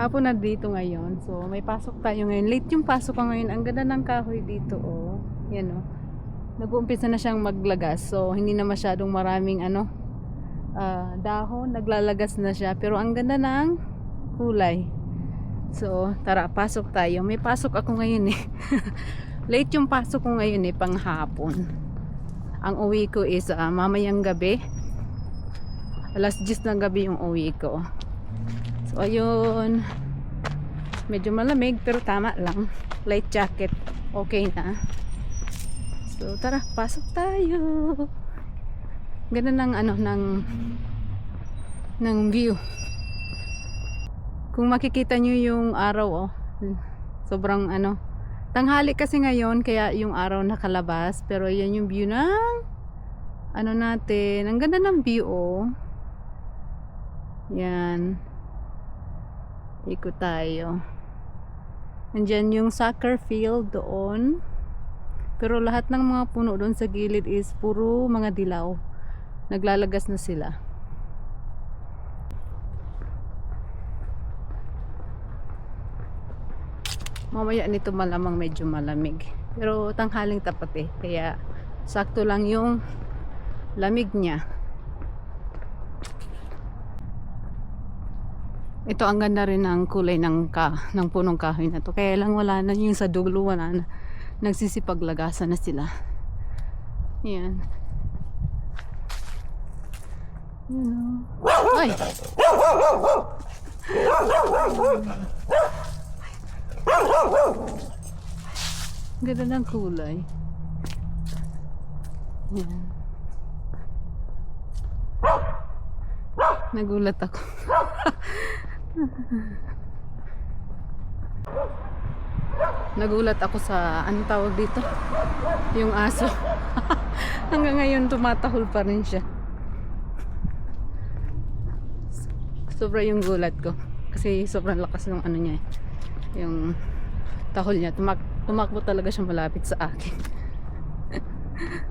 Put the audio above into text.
Hapon na dito ngayon. So, may pasok tayo ngayon. Late yung pasok ko ngayon. Ang ganda ng kahoy dito, oh. Yan, oh. Nag-uumpisa na siyang maglagas. So, hindi na masyadong maraming, ano, ah, dahon. Naglalagas na siya. Pero ang ganda ng kulay. So, tara, pasok tayo. May pasok ako ngayon, eh. Late yung pasok ko ngayon, eh, panghapon. Ang uwi ko is ah, mamayang gabi. Alas 10 ng gabi yung uwi ko. So, ayun. Medyo malamig, pero tama lang. Light jacket. Okay na. So, tara, pasok tayo. Ganda ng ano, ng ng view. Kung makikita nyo yung araw, oh. Sobrang ano. Tanghali kasi ngayon, kaya yung araw nakalabas. Pero yan yung view ng ano natin. Ang ganda ng view, oh. Yan. Ikot tayo. Nandyan yung soccer field doon. Pero lahat ng mga puno doon sa gilid is puro mga dilaw. Naglalagas na sila. Mamaya nito malamang medyo malamig. Pero tanghaling tapat eh. Kaya sakto lang yung lamig niya. Ito ang ganda rin ng kulay ng ka ng punong kahoy na to. Kaya lang wala na yung sa dulo wala na. Nagsisipaglagasan na sila. Yan. Yan o. Ay! Ganda ng kulay. Yan. Nagulat ako. Nagulat ako sa anong tawag dito? Yung aso. Hanggang ngayon tumatahol pa rin siya. Sobra yung gulat ko. Kasi sobrang lakas ng ano niya eh. Yung tahol niya. Tumak tumakbo talaga siya malapit sa akin.